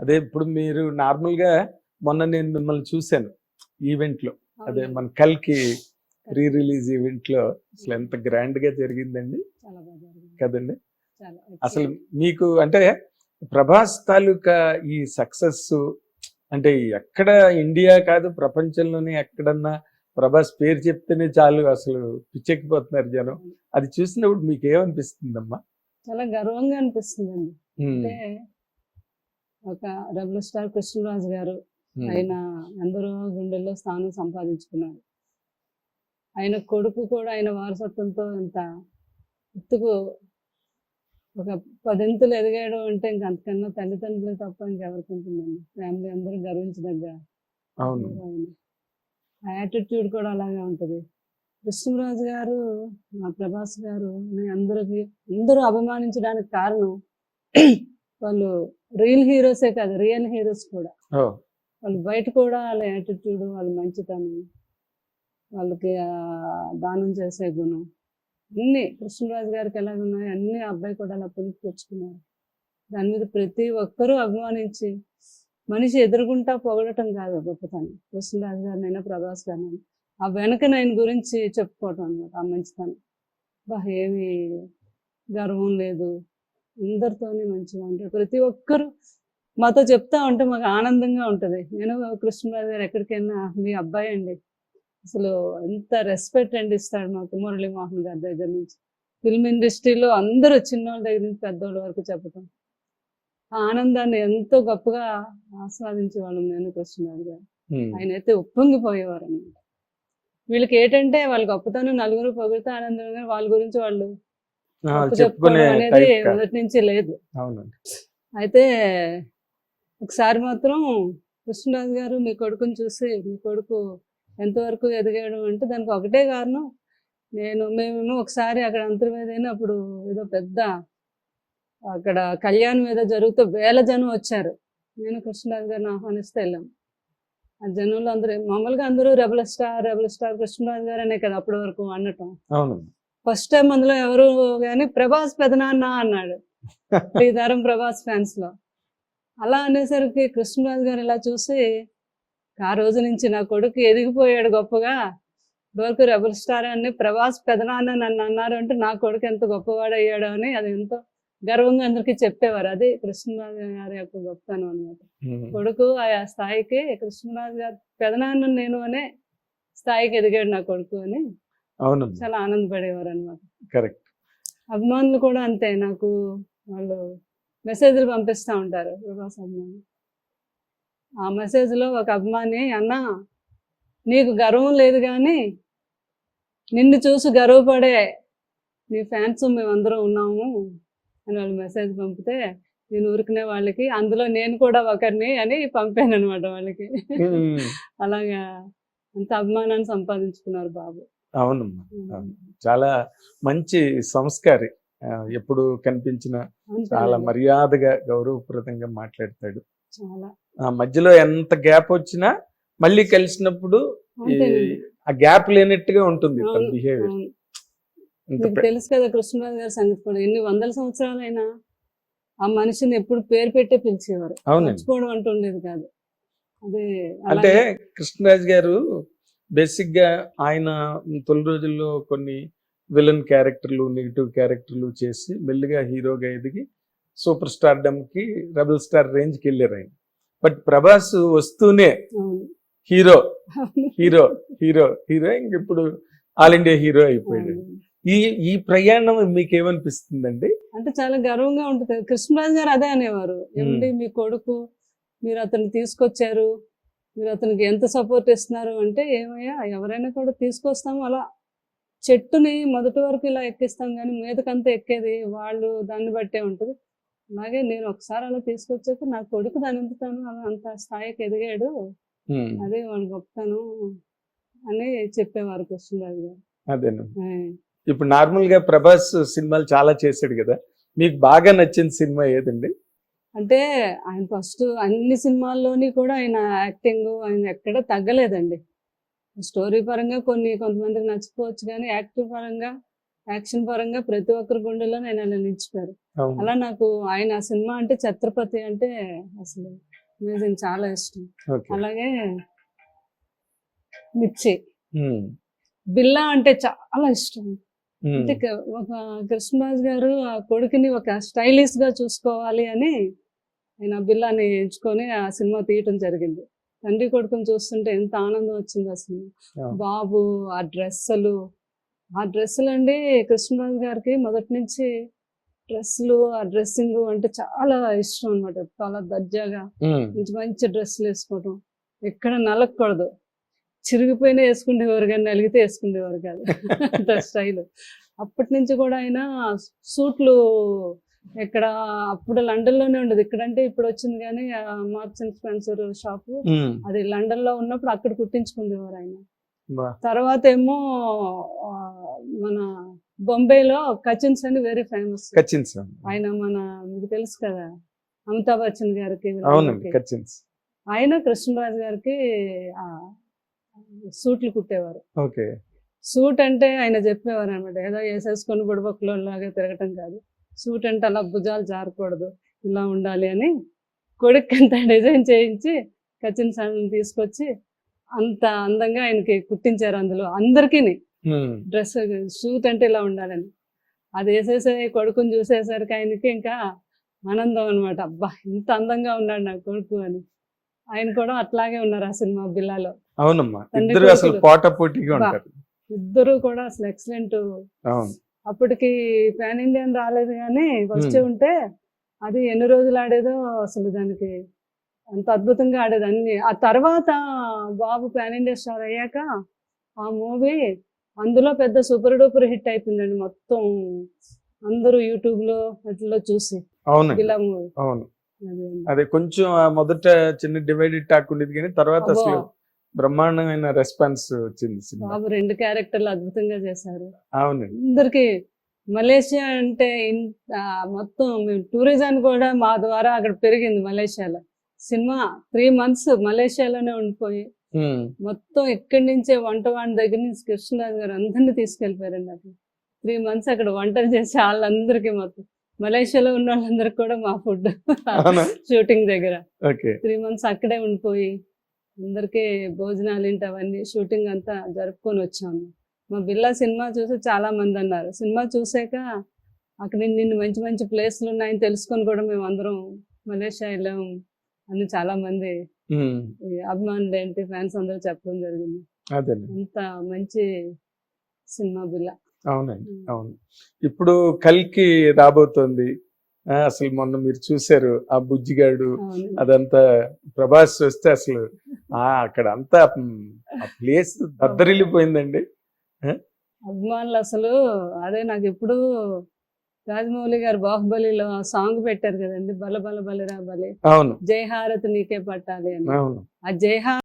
అదే ఇప్పుడు మీరు నార్మల్గా మొన్న నేను మిమ్మల్ని చూశాను ఈవెంట్లో. అదే. మన కల్కి రీ రిలీజ్ ఈవెంట్లో అసలు ఎంత గ్రాండ్గా జరిగిందండి. కదండి? అసలు. మీకు అంటే ప్రభాస్ తాలూకా ఈ సక్సెస్ అంటే ఎక్కడ ఇండియా కాదు ప్రపంచంలోనే ఎక్కడన్నా ప్రభాస్ పేరు చెప్తేనే చాలు అసలు పిచ్చెక్కిపోతున్నారు జనం. అది చూసినప్పుడు మీకు ఏమనిపిస్తుందమ్మా? చాలా గర్వంగా అనిపిస్తుందండి. ఉమ్, అంటే ఒక రెబల్ స్టార్ కృష్ణరాజు గారు ఆయన అందరూ గుండెల్లో స్థానం సంపాదించుకున్నారు. ఆయన కొడుకు కూడా ఆయన వారసత్వంతో ఇంత ఎత్తుకు ఒక పదింతులు ఎదిగాడు అంటే ఇంక అంతకన్నా తల్లిదండ్రులు తప్ప ఇంకెవరికి ఉంటుందండి. ఫ్యామిలీ అందరూ గర్వించదగ్గ. ఆ యాటిట్యూడ్ కూడా అలాగే ఉంటది. కృష్ణరాజు గారు మా ప్రభాస్ గారు అందరికి అందరూ అభిమానించడానికి కారణం వాళ్ళు రియల్ హీరోసే కాదు రియల్ హీరోస్ కూడా. వాళ్ళు బయట కూడా వాళ్ళ యాటిట్యూడ్ వాళ్ళ మంచితనం వాళ్ళకి దానం చేసే గుణం అన్ని కృష్ణరాజు గారికి ఎలా ఉన్నాయి అన్ని అబ్బాయి కూడా అలా పులికి తెచ్చుకున్నారు. దాని మీద ప్రతి ఒక్కరూ అభిమానించి మనిషి ఎదురుగుంటా పొగడటం కాదు గొప్పతనం. కృష్ణరాజు గారినైనా ప్రభాస్ గారినైనా ఆ వెనక ఆయన గురించి చెప్పుకోవటం అనమాట ఆ మంచితనం. బా ఏమి గర్వం లేదు. అందరితోని మంచిగా ఉంటారు. ప్రతి ఒక్కరు మాతో చెప్తా ఉంటే మాకు ఆనందంగా ఉంటుంది. నేను కృష్ణరాజు గారు ఎక్కడికైనా మీ అబ్బాయి అండి. అసలు ఎంత రెస్పెక్ట్ అండి ఇస్తాడు మాకు మురళీమోహన్ గారి దగ్గర నుంచి. ఫిల్మ్ ఇండస్ట్రీలో అందరూ చిన్నోళ్ళ దగ్గర నుంచి పెద్దోళ్ళ వరకు చెప్పటం. ఆ ఆనందాన్ని ఎంతో గొప్పగా ఆస్వాదించేవాళ్ళం నేను కృష్ణరాజు గారు. ఆయన అయితే ఉప్పొంగిపోయేవారు అనమాట వీళ్ళకి ఏంటంటే వాళ్ళ గొప్పతనం నలుగురు పొగిడితే ఆనందం కానీ వాళ్ళ గురించి వాళ్ళు చెప్పుకునే అనేది. మొదటి నుంచి లేదు. అవునండి. అయితే ఒకసారి మాత్రం కృష్ణరాజు గారు మీ కొడుకుని చూసి మీ కొడుకు ఎంతవరకు ఎదిగాడు అంటే దానికి ఒకటే కారణం. నేను మేమేమో ఒకసారి అక్కడ అంతర్వేదైన అప్పుడు ఏదో పెద్ద అక్కడ కళ్యాణం ఏదో జరుగుతూ వేల జనం వచ్చారు. నేను కృష్ణరాజు గారిని ఆహ్వానిస్తే వెళ్ళాం. ఆ జనంలో అందరూ మామూలుగా అందరూ rebel star rebel star Krishnaraju గారు అనే కదా అప్పటి వరకు అనటం. అవును ఫస్ట్ టైం అందులో ఎవరు కానీ ప్రభాస్ పెదనాన్న అన్నాడు. శ్రీధారం ప్రభాస్ ఫ్యాన్స్లో. అలా అనేసరికి కృష్ణరాజు గారు ఇలా చూసి ఆ రోజు నుంచి నా కొడుకు ఎదిగిపోయాడు గొప్పగా. ఇదివరకు రెబల్ స్టార్ అని ప్రభాస్ పెదనాన్న నన్ను అన్నారు అంటే నా కొడుకు ఎంత గొప్పవాడు అయ్యాడు అని అది ఎంతో గర్వంగా అందరికీ చెప్పేవారు. అది కృష్ణరాజు గారి యొక్క గొప్పతనం అనమాట కొడుకు ఆ స్థాయికి కృష్ణరాజు గారు పెదనాన్న నేను అనే స్థాయికి ఎదిగాడు నా కొడుకు అని అవునమ్మా చాలా ఆనందపడేవారు అనమాట కరెక్ట్. అభిమానులు కూడా అంతే నాకు వాళ్ళు మెసేజ్లు పంపిస్తూ ఉంటారు ప్రభాస్ అభిమాని ఆ మెసేజ్లో ఒక అభిమాని అన్న నీకు గర్వం లేదు కానీ నిన్ను చూసి గర్వపడే నీ ఫ్యాన్స్ మేమందరం ఉన్నాము అని వాళ్ళు మెసేజ్ పంపితే నేను ఊరుకునే వాళ్ళకి అందులో నేను కూడా ఒకరిని అని పంపాను అనమాట వాళ్ళకి అలాగా అంత అభిమానాన్ని సంపాదించుకున్నారు బాబు. అవునమ్మా అవును. చాలా మంచి సంస్కారి. ఎప్పుడు కనిపించిన చాలా. మర్యాదగా గౌరవప్రదంగా మాట్లాడతాడు. చాలా. ఆ మధ్యలో ఎంత గ్యాప్ వచ్చినా మళ్ళీ కలిసినప్పుడు. ఆ గ్యాప్ లేనట్టుగా ఉంటుంది తన బిహేవియర్ తెలుసు కదా కృష్ణరాజు గారి సంగతి కూడా. ఎన్ని వందల సంవత్సరాలైనా ఆ మనిషిని ఎప్పుడు పేరు పెట్టే పిలిచేవారు. అవునండి. అంటూ ఉండేది కాదు. అదే అంటే కృష్ణరాజు గారు బేసిక్గా ఆయన తొలి రోజుల్లో కొన్ని విలన్ క్యారెక్టర్లు నెగిటివ్ క్యారెక్టర్లు చేసి మెల్లిగా హీరోగా ఎదిగి సూపర్ స్టార్డమ్కి రెబల్ స్టార్ రేంజ్కి వెళ్ళారు ఆయన. బట్ ప్రభాస్ వస్తూనే. హీరో హీరో హీరో హీరో ఇంక ఇప్పుడు ఆల్ ఇండియా హీరో అయిపోయాడు. ఈ ఈ ప్రయాణం మీకు ఏమనిపిస్తుందండి అంటే చాలా గర్వంగా ఉంటుంది. కృష్ణరాజు గారు అదే అనేవారు. ఏమండి మీ కొడుకు మీరు అతన్ని తీసుకొచ్చారు మీరు అతనికి ఎంత సపోర్ట్ ఇస్తున్నారు అంటే ఏమయ్యా ఎవరైనా కూడా తీసుకొస్తాము అలా చెట్టుని మొదటి వరకు ఇలా ఎక్కిస్తాం కానీ మీదకంతా ఎక్కేది వాళ్ళు దాన్ని బట్టే ఉంటుంది. అలాగే నేను ఒకసారి అలా తీసుకొచ్చాక నా కొడుకు దాని ఎందుతాను అలా అంత స్థాయికి ఎదిగాడు. అదే వాడు గొప్పతనం అని చెప్పేవారు కృష్ణరాజు గారు. అదేనండి. ఇప్పుడు నార్మల్గా ప్రభాస్ సినిమాలు చాలా చేశాడు కదా. మీకు బాగా నచ్చిన సినిమా ఏదండి? అంటే ఆయన ఫస్ట్ అన్ని సినిమాల్లోని కూడా ఆయన యాక్టింగ్ ఆయన ఎక్కడ తగ్గలేదండి. స్టోరీ పరంగా కొన్ని కొంతమందికి నచ్చిపోవచ్చు కానీ యాక్టింగ్ పరంగా యాక్షన్ పరంగా ప్రతి ఒక్కరి గుండెలో నేను ఆయన నిలిచిపోయారు అలా నాకు ఆయన ఆ సినిమా అంటే ఛత్రపతి అంటే అసలు అమేజింగ్ చాలా ఇష్టం. అలాగే మిర్చి. బిల్లా అంటే చాలా ఇష్టం. అంటే ఒక కృష్ణరాజు గారు ఆ కొడుకుని ఒక స్టైలిష్గా చూసుకోవాలి అని ఆయన బిల్లాని ఎంచుకొని ఆ సినిమా తీయటం జరిగింది. తండ్రి కొడుకుని చూస్తుంటే ఎంత ఆనందం వచ్చింది అసలు. బాబు ఆ డ్రెస్సులు ఆ డ్రెస్సులు అండి కృష్ణరాజు గారికి మొదటి నుంచి డ్రెస్సులు ఆ డ్రెస్సింగ్ అంటే చాలా ఇష్టం అన్నమాట. చాలా దర్జాగా మంచి మంచి డ్రెస్సులు వేసుకోవటం. ఎక్కడ నలగకూడదు చిరిగిపోయినా వేసుకునేవారు కానీ నలిగితే వేసుకునేవారు కాదు. అంత స్టైల్. అప్పటి నుంచి కూడా ఆయన సూట్లు ఇక్కడ అప్పుడు లండన్లోనే ఉండదు. ఇక్కడంటే ఇప్పుడు వచ్చింది కానీ మార్క్స్ అండ్ స్పెన్సర్ షాపు. అది లండన్లో ఉన్నప్పుడు అక్కడ కుట్టించుకునేవారు ఆయన. తర్వాత ఏమో మన బొంబేలో కచిన్స్ అని వెరీ ఫేమస్ కచిన్స్ ఆయన మన మీకు తెలుసు కదా అమితాబ్ బచ్చన్ గారికి ఆయన కృష్ణరాజు గారికి సూట్లు కుట్టేవారు. ఓకే. సూట్ అంటే ఆయన చెప్పేవారు అనమాట ఏదో వేసేసుకొని బుడబక్కలో లాగా తిరగటం కాదు. సూట్ అంటే అలా భుజాలు ఇలా ఉండాలి అని కొడుకు అంత డిజైన్ చేయించి కచిన్ సాంగ్ తీసుకొచ్చి అంత అందంగా ఆయనకి కుట్టించారు అందులో. అందరికీ డ్రెస్ సూట్ అంటే ఇలా ఉండాలని. అది వేసేసే కొడుకుని చూసేసరికి ఆయనకి ఇంకా ఆనందం అనమాట అబ్బా ఇంత అందంగా ఉన్నాడు నా కొడుకు అని. ఆయన కూడా అట్లాగే ఉన్నారు ఆ సినిమా బిల్లాలో. అవునమ్మా. ఇద్దరు అసలు. పోటా పోటీగా. ఉంటారు. ఇద్దరు కూడా అసలు ఎక్సలెంట్ అప్పటికి పాన్ ఇండియన్ రాలేదు కానీ వచ్చి Hmm. ఉంటే అది ఎన్ని రోజులు ఆడేదో అసలు దానికి అంత అద్భుతంగా ఆడేది అన్ని. ఆ తర్వాత బాబు పాన్ ఇండియా స్టార్ అయ్యాక ఆ మూవీ అందులో పెద్ద సూపర్ డూపర్ హిట్ అయిపోయిందండి మొత్తం. అందరూ యూట్యూబ్లో వాటిలో చూసి ఇలా మూవీ. అవును. అదే కొంచెం మొదట చిన్న డివైడెడ్ టాక్ ఉండేది కానీ తర్వాత అసలు బ్రహ్మాండమైన రెస్పాన్స్ వచ్చింది బాబు రెండు క్యారెక్టర్లు అద్భుతంగా చేశారు. అవునండి. అందరికి మలేషియా అంటే మొత్తం టూరిజం కూడా మా ద్వారా అక్కడ పెరిగింది మలేషియాలో. సినిమా త్రీ మంత్స్ మలేషియాలోనే ఉండిపోయి మొత్తం ఇక్కడి నుంచే వంట వాడి దగ్గర నుంచి కృష్ణరాజు గారు అందరినీ తీసుకెళ్ళిపోయారండి అక్కడ. త్రీ మంత్స్ అక్కడ వంటలు చేసి వాళ్ళందరికీ మొత్తం. మలేషియాలో ఉన్న వాళ్ళందరికీ కూడా మా ఫుడ్ షూటింగ్ దగ్గర. త్రీ మంత్స్ అక్కడే ఉండిపోయి అందరికీ భోజనాలు ఏంటి అవన్నీ షూటింగ్ అంతా జరుపుకొని వచ్చాము. మా బిల్లా సినిమా చూసి చాలా మంది అన్నారు. సినిమా చూసాక అక్కడ నిన్ను మంచి మంచి ప్లేస్లు ఉన్నాయని తెలుసుకొని కూడా మేము అందరం మలేషియా వెళ్ళాం అని చాలా మంది అభిమానులు ఏంటి ఫ్యాన్స్ అందరూ చెప్పడం జరిగింది. అంత మంచి సినిమా బిల్లా అవునండి అవును. ఇప్పుడు కల్కి రాబోతోంది. అసలు మొన్న మీరు చూశారు ఆ బుజ్జిగాడు అదంతా ప్రభాస్ వస్తే అసలు ఆ అక్కడ అంతా ప్లేస్ దద్దరిల్లిపోయిందండి. అభిమానులు అసలు అదే నాకు ఎప్పుడు రాజమౌళి గారు బాహుబలిలో సాంగ్ పెట్టారు కదండి బల బల బలిరా బలి. అవును. జయహారతి నీకే పట్టాలి అని. అవును. ఆ జయహారతి